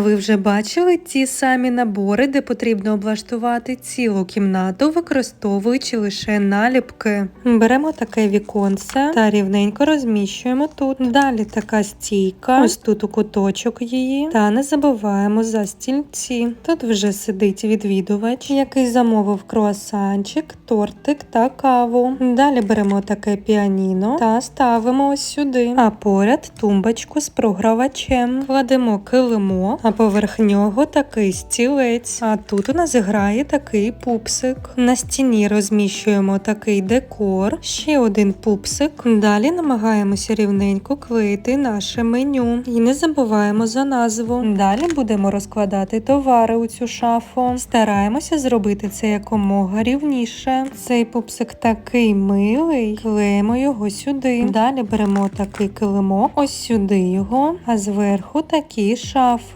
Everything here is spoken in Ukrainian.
ви вже бачили ті самі набори, де потрібно облаштувати цілу кімнату, використовуючи лише наліпки. Беремо таке віконце та рівненько розміщуємо тут. Далі така стійка, ось тут у куточок її. Та не забуваємо за стільці. Тут вже сидить відвідувач, який замовив круасанчик, тортик та каву. Далі беремо таке піаніно та ставимо ось сюди. А поряд тумбочку з програвачем. Кладемо килимо, а поверх нього такий стілець. А тут у нас грає такий пупсик. На стіні розміщуємо такий декор, ще один пупсик. Далі намагаємося рівненько клеїти наше меню. І не забуваємо за назву. Далі будемо розкладати товари у цю шафу. Стараємося зробити це якомога рівніше. Цей пупсик такий милий. Клеїмо його сюди. Далі беремо такий килимок, ось сюди його, а зверху такі шафи.